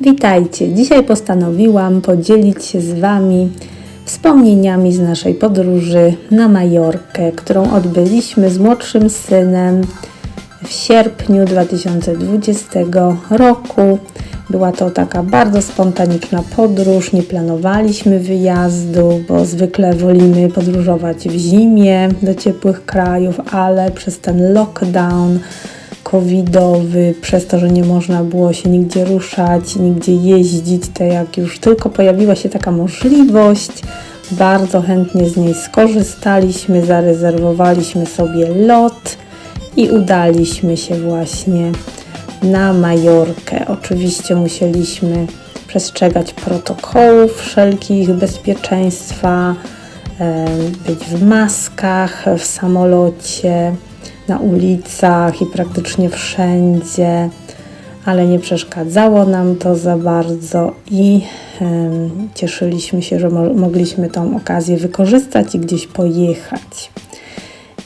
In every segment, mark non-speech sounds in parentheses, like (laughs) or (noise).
Witajcie! Dzisiaj postanowiłam podzielić się z Wami wspomnieniami z naszej podróży na Majorkę, którą odbyliśmy z młodszym synem w sierpniu 2020 roku. Była to taka bardzo spontaniczna podróż, nie planowaliśmy wyjazdu, bo zwykle wolimy podróżować w zimie do ciepłych krajów, ale przez ten lockdown covidowy, przez to, że nie można było się nigdzie ruszać, nigdzie jeździć, to jak już tylko pojawiła się taka możliwość, bardzo chętnie z niej skorzystaliśmy, zarezerwowaliśmy sobie lot i udaliśmy się właśnie na Majorkę. Oczywiście musieliśmy przestrzegać protokołów wszelkich bezpieczeństwa, być w maskach w samolocie na ulicach i praktycznie wszędzie, ale nie przeszkadzało nam to za bardzo i um, cieszyliśmy się, że mo mogliśmy tą okazję wykorzystać i gdzieś pojechać.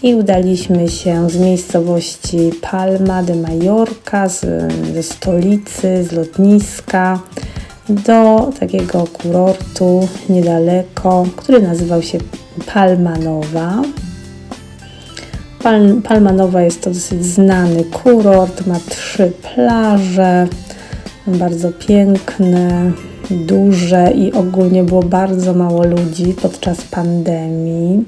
I udaliśmy się z miejscowości Palma de Mallorca, z, ze stolicy, z lotniska, do takiego kurortu niedaleko, który nazywał się Palma Nowa. Pal Palmanowa jest to dosyć znany kurort, ma trzy plaże, bardzo piękne, duże i ogólnie było bardzo mało ludzi podczas pandemii.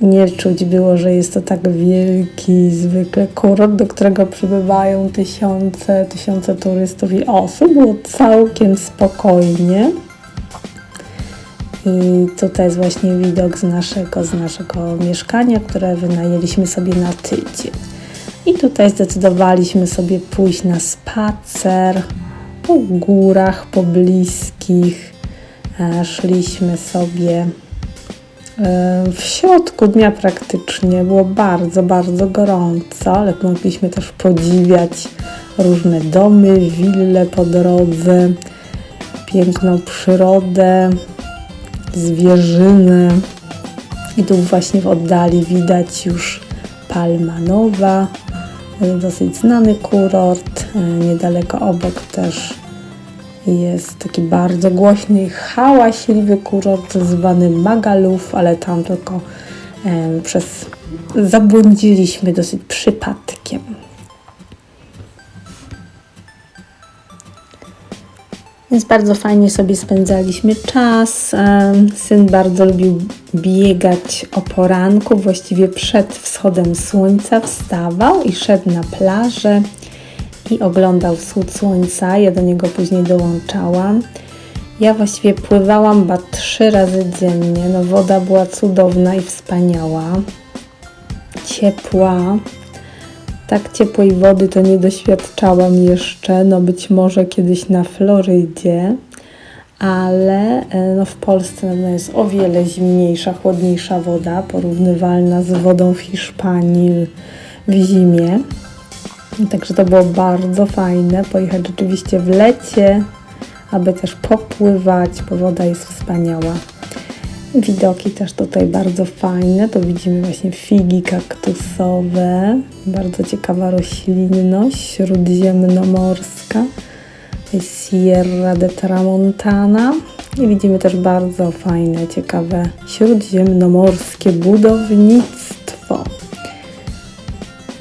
Nie czuć było, że jest to tak wielki, zwykle kurort, do którego przybywają tysiące, tysiące turystów i osób. Było całkiem spokojnie. I tutaj jest właśnie widok z naszego, z naszego mieszkania, które wynajęliśmy sobie na tydzień. I tutaj zdecydowaliśmy sobie pójść na spacer po górach pobliskich. E, szliśmy sobie e, w środku dnia praktycznie. Było bardzo, bardzo gorąco, ale mogliśmy też podziwiać różne domy, wille po drodze, piękną przyrodę, zwierzyny. I tu właśnie w oddali widać już Palma Nowa, dosyć znany kurort. Niedaleko obok też jest taki bardzo głośny hałaśliwy kurort zwany Magaluf, ale tam tylko e, przez zabłądziliśmy dosyć przypadkiem. Więc bardzo fajnie sobie spędzaliśmy czas. Syn bardzo lubił biegać o poranku, właściwie przed wschodem słońca wstawał i szedł na plażę i oglądał wschód słońca. Ja do niego później dołączałam. Ja właściwie pływałam chyba trzy razy dziennie. No, woda była cudowna i wspaniała, ciepła. Tak ciepłej wody to nie doświadczałam jeszcze, no być może kiedyś na Florydzie, ale e, no w Polsce na pewno jest o wiele zimniejsza, chłodniejsza woda, porównywalna z wodą w Hiszpanii w zimie. Także to było bardzo fajne, pojechać rzeczywiście w lecie, aby też popływać, bo woda jest wspaniała. Widoki też tutaj bardzo fajne. To widzimy właśnie figi kaktusowe. Bardzo ciekawa roślinność śródziemnomorska. Sierra de Tramontana. I widzimy też bardzo fajne, ciekawe śródziemnomorskie budownictwo.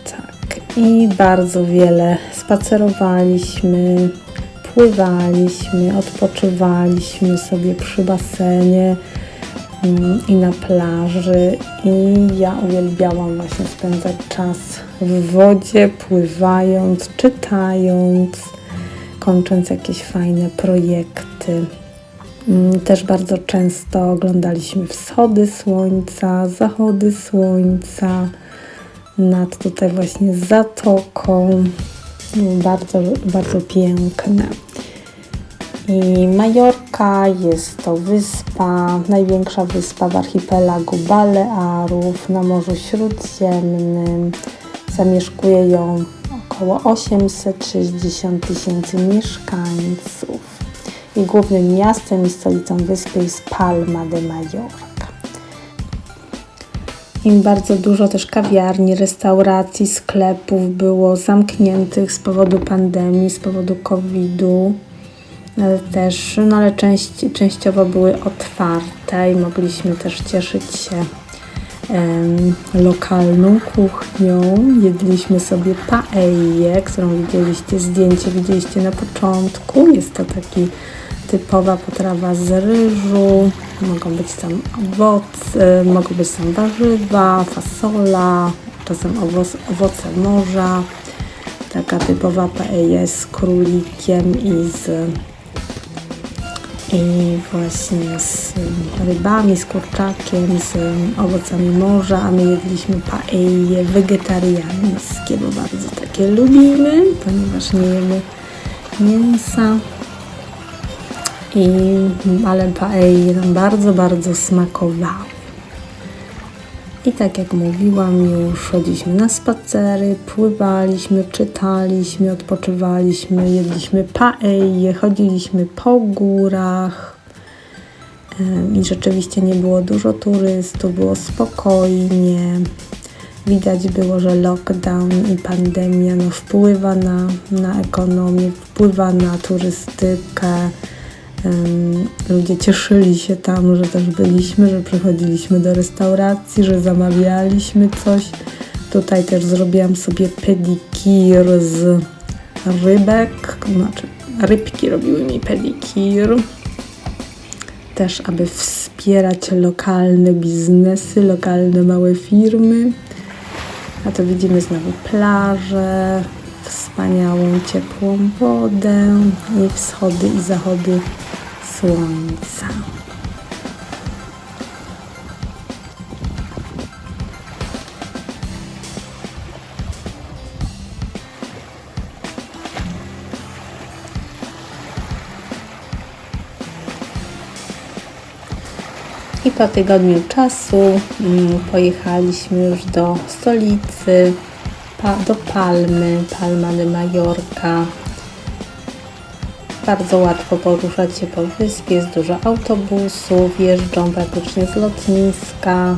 Tak, i bardzo wiele spacerowaliśmy, pływaliśmy, odpoczywaliśmy sobie przy basenie i na plaży i ja uwielbiałam właśnie spędzać czas w wodzie, pływając, czytając, kończąc jakieś fajne projekty. Mm, też bardzo często oglądaliśmy wschody słońca, zachody słońca nad tutaj właśnie zatoką. Bardzo, bardzo piękne. I Majorka jest to wyspa, największa wyspa w archipelagu Balearów na Morzu Śródziemnym. Zamieszkuje ją około 860 tysięcy mieszkańców. I głównym miastem i stolicą wyspy jest Palma de Mallorca. I bardzo dużo też kawiarni, restauracji, sklepów było zamkniętych z powodu pandemii, z powodu COVID-u. Też, no ale część, częściowo były otwarte i mogliśmy też cieszyć się em, lokalną kuchnią. Jedliśmy sobie paellę, którą widzieliście, zdjęcie widzieliście na początku. Jest to taki typowa potrawa z ryżu. Mogą być tam owoce, mogą być tam warzywa, fasola, czasem owoc, owoce morza. Taka typowa paella z królikiem i z i właśnie z rybami, z kurczakiem, z owocami morza, a my jedliśmy paelle wegetariańskie, bo bardzo takie lubimy, ponieważ nie jemy mięsa. I, ale paelle nam bardzo, bardzo smakowały. I tak jak mówiłam, już chodziliśmy na spacery, pływaliśmy, czytaliśmy, odpoczywaliśmy, jedliśmy paella, chodziliśmy po górach. I rzeczywiście nie było dużo turystów, było spokojnie. Widać było, że lockdown i pandemia no, wpływa na, na ekonomię, wpływa na turystykę. Ludzie cieszyli się tam, że też byliśmy, że przychodziliśmy do restauracji, że zamawialiśmy coś. Tutaj też zrobiłam sobie pedikir z rybek, znaczy rybki robiły mi pedikir. Też, aby wspierać lokalne biznesy, lokalne małe firmy. A to widzimy znowu plażę, wspaniałą, ciepłą wodę i wschody i zachody słońca. I po tygodniu czasu mm, pojechaliśmy już do stolicy, do Palmy, Palma de Mallorca. Bardzo łatwo poruszać się po wyspie, jest dużo autobusów, jeżdżą praktycznie z lotniska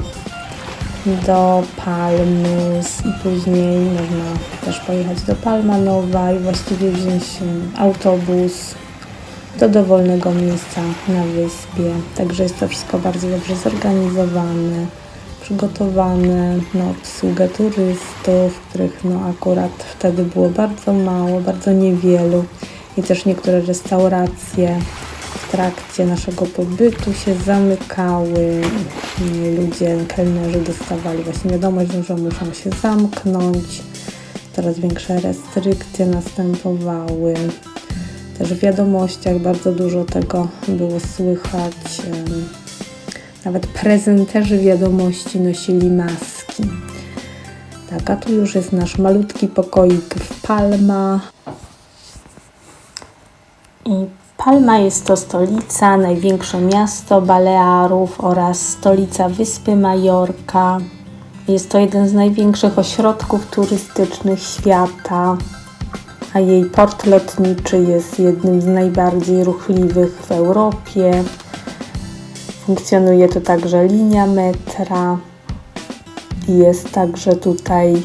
do Palmy z- i później można też pojechać do Palma Nowa i właściwie wziąć autobus do dowolnego miejsca na wyspie. Także jest to wszystko bardzo dobrze zorganizowane, przygotowane na obsługę turystów, których no akurat wtedy było bardzo mało, bardzo niewielu. I też niektóre restauracje w trakcie naszego pobytu się zamykały. Ludzie, kelnerzy dostawali właśnie wiadomość, że muszą się zamknąć. Coraz większe restrykcje następowały. Też w wiadomościach bardzo dużo tego było słychać. Nawet prezenterzy wiadomości nosili maski. Tak, a tu już jest nasz malutki pokoik w Palma. I Palma jest to stolica, największe miasto Balearów oraz stolica wyspy Majorka. Jest to jeden z największych ośrodków turystycznych świata a jej port lotniczy jest jednym z najbardziej ruchliwych w Europie. Funkcjonuje tu także linia metra. Jest także tutaj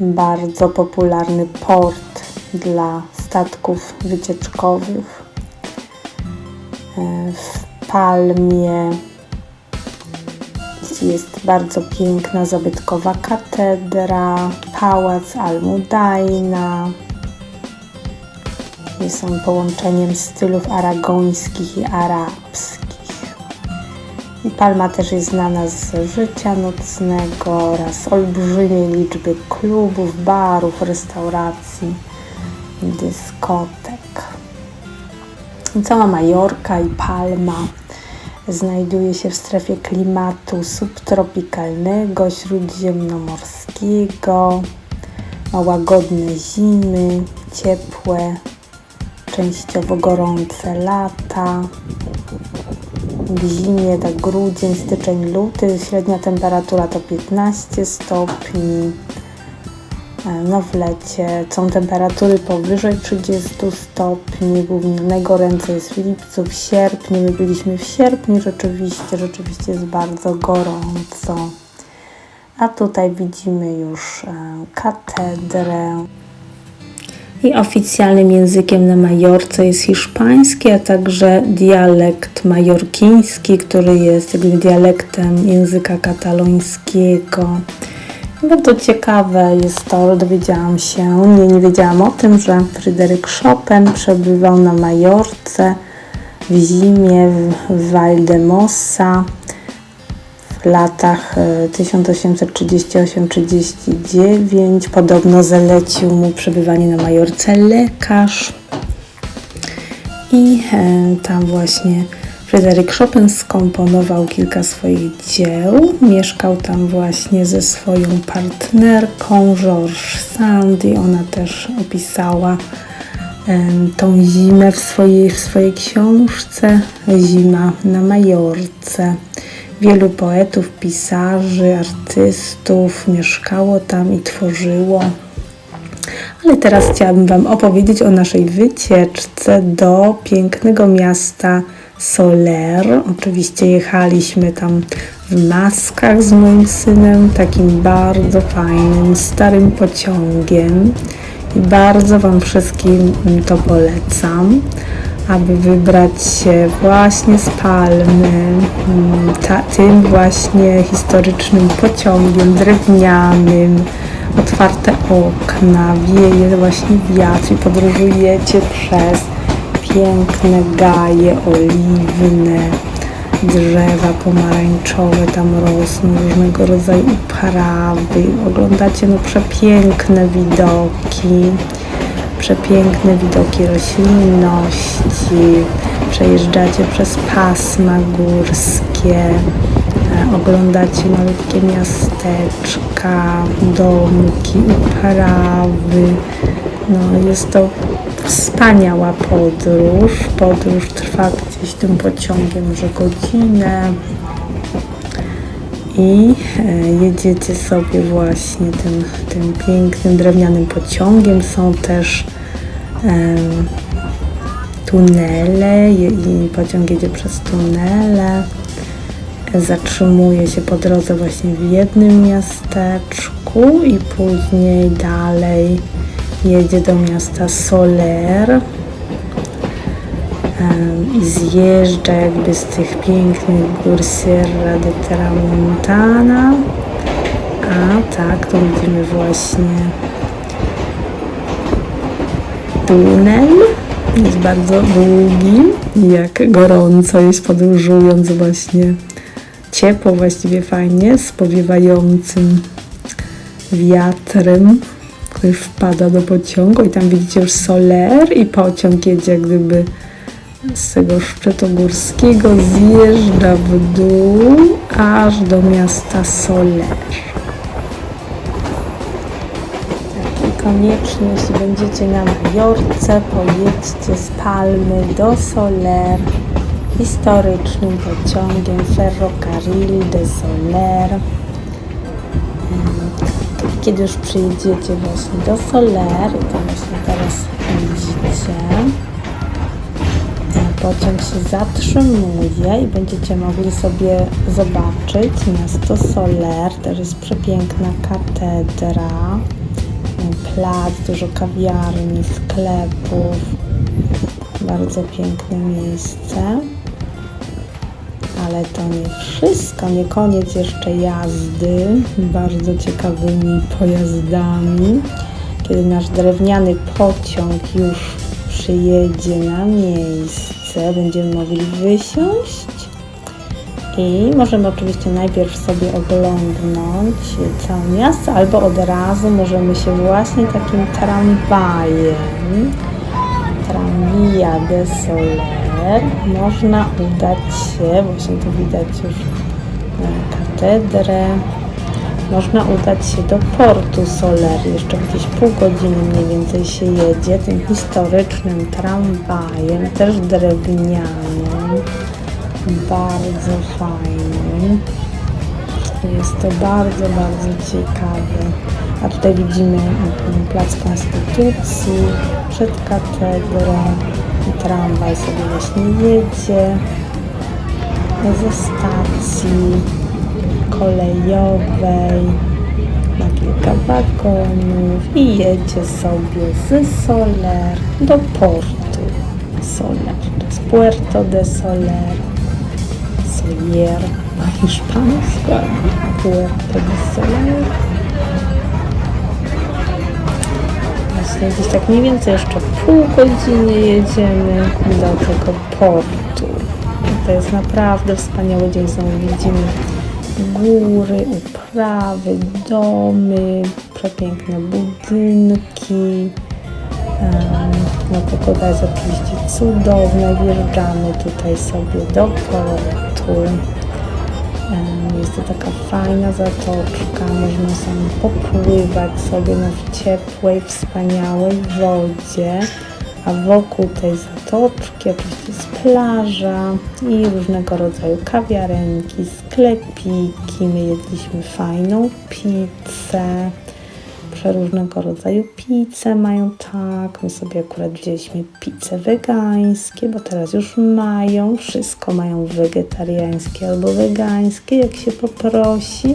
bardzo popularny port dla statków wycieczkowych. E, W Palmie jest bardzo piękna zabytkowa katedra, pałac Almudaina, jest on połączeniem stylów aragońskich i arabskich. I Palma też jest znana z życia nocnego oraz olbrzymiej liczby klubów, barów, restauracji, dyskotek. Cała Majorka i Palma znajduje się w strefie klimatu subtropikalnego, śródziemnomorskiego. Ma łagodne zimy, ciepłe, częściowo gorące lata. W zimie tak grudzień, styczeń, luty średnia temperatura to 15 stopni. E, No w lecie są temperatury powyżej 30 stopni, głównie najgoręcej jest w lipcu, w sierpniu. My byliśmy w sierpniu, rzeczywiście, rzeczywiście jest bardzo gorąco. A tutaj widzimy już e, katedrę. I oficjalnym językiem na Majorce jest hiszpański, a także dialekt majorkiński, który jest dialektem języka katalońskiego. Bardzo ciekawe jest to, dowiedziałam się, nie, nie wiedziałam o tym, że Fryderyk Chopin przebywał na Majorce w zimie w w Valdemossa w latach e, 1838-39. Podobno zalecił mu przebywanie na Majorce lekarz. I e, tam właśnie Fryderyk Chopin skomponował kilka swoich dzieł. Mieszkał tam właśnie ze swoją partnerką Georges Sand i ona też opisała tą zimę w swojej, w swojej książce Zima na Majorce. Wielu poetów, pisarzy, artystów mieszkało tam i tworzyło. Ale teraz chciałabym Wam opowiedzieć o naszej wycieczce do pięknego miasta Soler. Oczywiście jechaliśmy tam w maskach z moim synem, takim bardzo fajnym, starym pociągiem. I bardzo Wam wszystkim to polecam, aby wybrać się właśnie z Palmy, mm, ta, tym właśnie historycznym pociągiem drewnianym, otwarte okna, wieje właśnie wiatr i podróżujecie przez piękne gaje oliwne, drzewa pomarańczowe tam rosną, różnego rodzaju uprawy. Oglądacie no przepiękne widoki, przepiękne widoki roślinności. Przejeżdżacie przez pasma górskie, e, oglądacie malutkie miasteczka, domki, uprawy. No, jest to wspaniała podróż. Podróż trwa gdzieś tym pociągiem może godzinę i e, jedziecie sobie właśnie tym, tym pięknym drewnianym pociągiem. Są też em, tunele i pociąg jedzie przez tunele. Zatrzymuje się po drodze właśnie w jednym miasteczku i później dalej jedzie do miasta Soler i zjeżdża jakby z tych pięknych gór Sierra de Tramontana. A tak, to widzimy właśnie tunel. Jest bardzo długi, jak gorąco jest podróżując właśnie ciepło, właściwie fajnie, z powiewającym wiatrem, który wpada do pociągu i tam widzicie już soler i pociąg jedzie jak gdyby z tego szczytu górskiego, zjeżdża w dół aż do miasta Soler. Tak, koniecznie, jeśli będziecie na Majorce, pojedźcie z Palmy do Soler historycznym pociągiem Ferrocarril de Soler. Kiedy już przyjedziecie właśnie do Soler, i to właśnie teraz widzicie, pociąg się zatrzymuje i będziecie mogli sobie zobaczyć miasto Soler. Też jest przepiękna katedra, plac, dużo kawiarni, sklepów. Bardzo piękne miejsce. Ale to nie wszystko, nie koniec jeszcze jazdy bardzo ciekawymi pojazdami. Kiedy nasz drewniany pociąg już przyjedzie na miejsce, będziemy mogli wysiąść i możemy oczywiście najpierw sobie oglądnąć całe miasto, albo od razu możemy się właśnie takim tramwajem Tramvia de Można udać się, właśnie tu widać już e, katedrę, można udać się do portu Soler, jeszcze gdzieś pół godziny mniej więcej się jedzie tym historycznym tramwajem, też drewnianym, bardzo fajnym. Jest to bardzo, bardzo ciekawe. A tutaj widzimy mm, Plac Konstytucji przed katedrą i tramwaj sobie właśnie jedzie ze stacji kolejowej. ma kilka wagonów i jedzie sobie z Soler do portu Soler. To jest Puerto de Soler. Soler albo Puerto de Soler. Właśnie gdzieś tak mniej więcej jeszcze pół godziny jedziemy do tego portu. To jest naprawdę wspaniały dzień. Znowu widzimy góry, uprawy, domy, przepiękne budynki. No pogoda jest oczywiście cudowna. Wjeżdżamy tutaj sobie do portu. Jest to taka fajna zatoczka, można sobie popływać sobie w ciepłej, wspaniałej wodzie, a wokół tej zatoczki oczywiście jest plaża i różnego rodzaju kawiarenki, sklepiki. My jedliśmy fajną pizzę, przeróżnego rodzaju pizze mają tak. My sobie akurat wzięliśmy pizze wegańskie, bo teraz już mają, wszystko mają wegetariańskie albo wegańskie, jak się poprosi.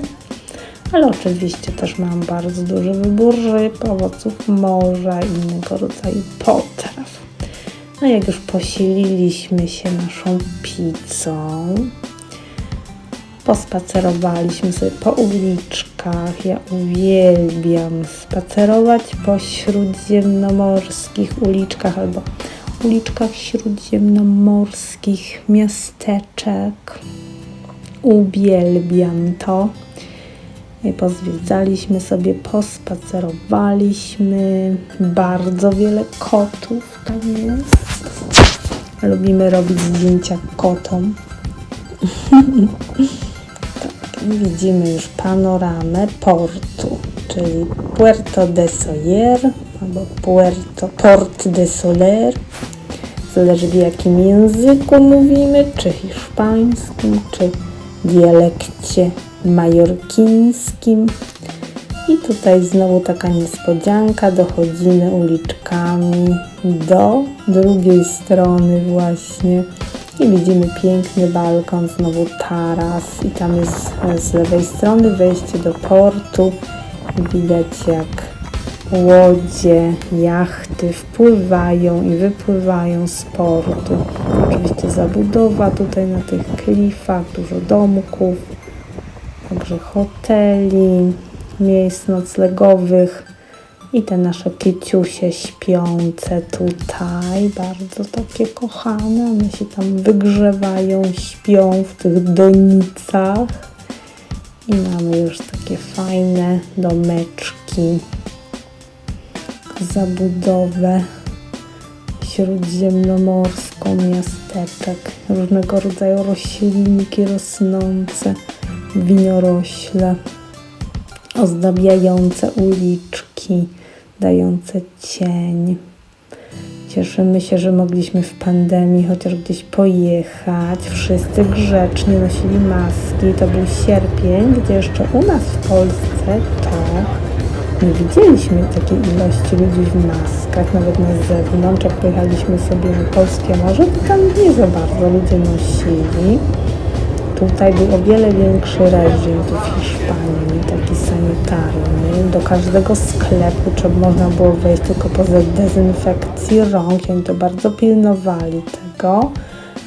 Ale oczywiście też mam bardzo duży wybór ryb, owoców morza i innego rodzaju potraw. No jak już posililiśmy się naszą pizzą, pospacerowaliśmy sobie po uliczkach. Ja uwielbiam spacerować po śródziemnomorskich uliczkach albo uliczkach śródziemnomorskich miasteczek. Uwielbiam to. Pozwiedzaliśmy sobie, pospacerowaliśmy. Bardzo wiele kotów tam jest. Lubimy robić zdjęcia kotom. (laughs) widzimy już panoramę portu, czyli Puerto de Soler albo Puerto Port de Soler. Zależy w jakim języku mówimy, czy hiszpańskim, czy dialekcie majorkińskim. I tutaj znowu taka niespodzianka, dochodzimy uliczkami do drugiej strony właśnie i widzimy piękny balkon, znowu taras. I tam jest e, z lewej strony wejście do portu. Widać jak łodzie, jachty wpływają i wypływają z portu. Oczywiście zabudowa tutaj na tych klifach, dużo domków, także hoteli, miejsc noclegowych i te nasze kyciusie śpiące tutaj, bardzo takie kochane, one się tam wygrzewają, śpią w tych donicach. I mamy już takie fajne domeczki, zabudowę śródziemnomorską miasteczek, różnego rodzaju roślinki rosnące, winorośle ozdabiające uliczki, dające cień. Cieszymy się, że mogliśmy w pandemii chociaż gdzieś pojechać. Wszyscy grzecznie nosili maski. To był sierpień, gdzie jeszcze u nas w Polsce to nie widzieliśmy takiej ilości ludzi w maskach, nawet na zewnątrz. Jak pojechaliśmy sobie na polskie morze, to tam nie za bardzo ludzie nosili. Tutaj był o wiele większy reżim w Hiszpanii, taki sanitarny. Do każdego sklepu trzeba można było wejść tylko po dezynfekcji rąk. Oni to bardzo pilnowali tego.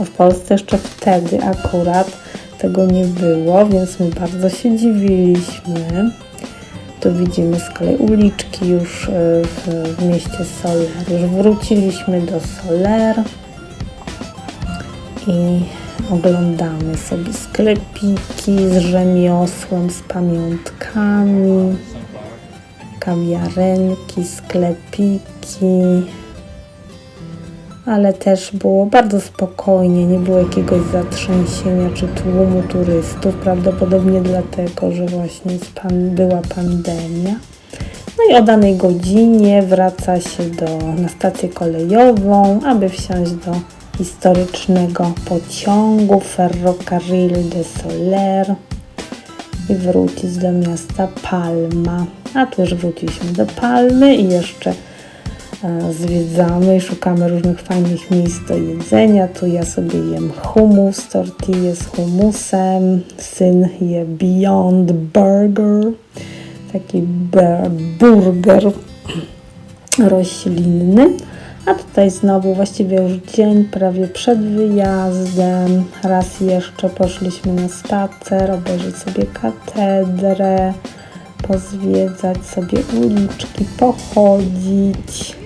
A w Polsce jeszcze wtedy akurat tego nie było, więc my bardzo się dziwiliśmy. Tu widzimy z kolei uliczki już w, w mieście Soler. Już wróciliśmy do Soler i oglądamy sobie sklepiki z rzemiosłem, z pamiątkami, kawiarenki, sklepiki, ale też było bardzo spokojnie, nie było jakiegoś zatrzęsienia czy tłumu turystów, prawdopodobnie dlatego, że właśnie pan, była pandemia. No i o danej godzinie wraca się do, na stację kolejową, aby wsiąść do historycznego pociągu Ferrocarril de Soler i wrócić do miasta Palma. A tu już wróciliśmy do Palmy i jeszcze e, zwiedzamy i szukamy różnych fajnych miejsc do jedzenia. Tu ja sobie jem hummus, tortille z hummusem. Syn je Beyond Burger taki burger roślinny. A tutaj znowu właściwie już dzień prawie przed wyjazdem. Raz jeszcze poszliśmy na spacer, obejrzeć sobie katedrę, pozwiedzać sobie uliczki, pochodzić,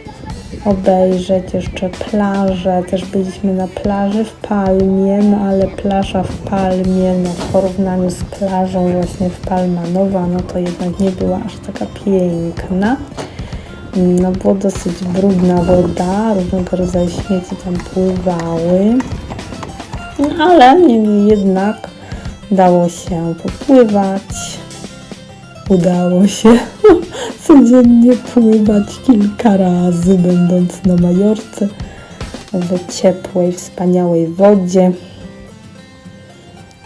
obejrzeć jeszcze plażę. Też byliśmy na plaży w Palmie, no ale plaża w Palmie, no w porównaniu z plażą właśnie w Palmanowa, no to jednak nie była aż taka piękna. No było dosyć brudna woda, różnego rodzaju śmieci tam pływały. No, ale niemniej jednak dało się popływać. Udało się (laughs) codziennie pływać kilka razy, będąc na Majorce w ciepłej, wspaniałej wodzie.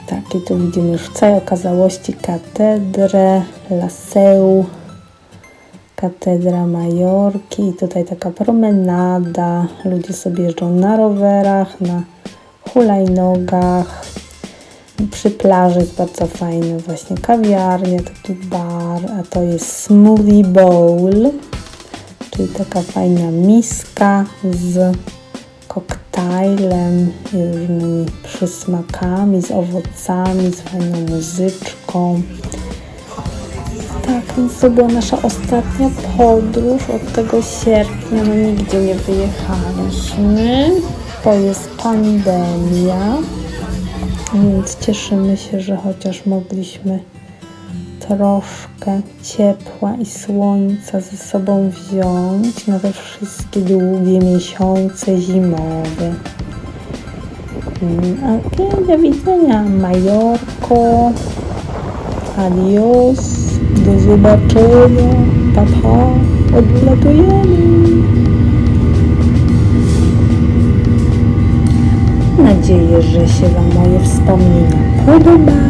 Tak, i tu widzimy już w całej okazałości katedrę, laseu, katedra Majorki i tutaj taka promenada. Ludzie sobie jeżdżą na rowerach, na hulajnogach. Przy plaży jest bardzo fajny właśnie kawiarnia, taki bar, a to jest smoothie bowl, czyli taka fajna miska z koktajlem i różnymi przysmakami, z owocami, z fajną muzyczką. Tak, więc to była nasza ostatnia podróż od tego sierpnia. No nigdzie nie wyjechaliśmy, bo jest pandemia, więc cieszymy się, że chociaż mogliśmy troszkę ciepła i słońca ze sobą wziąć na te wszystkie długie miesiące zimowe. Mm, Okej, do widzenia, Majorko. Adios. Do zobaczenia. Papa. Odlatujemy. Mam nadzieję, że się Wam moje wspomnienia podobały.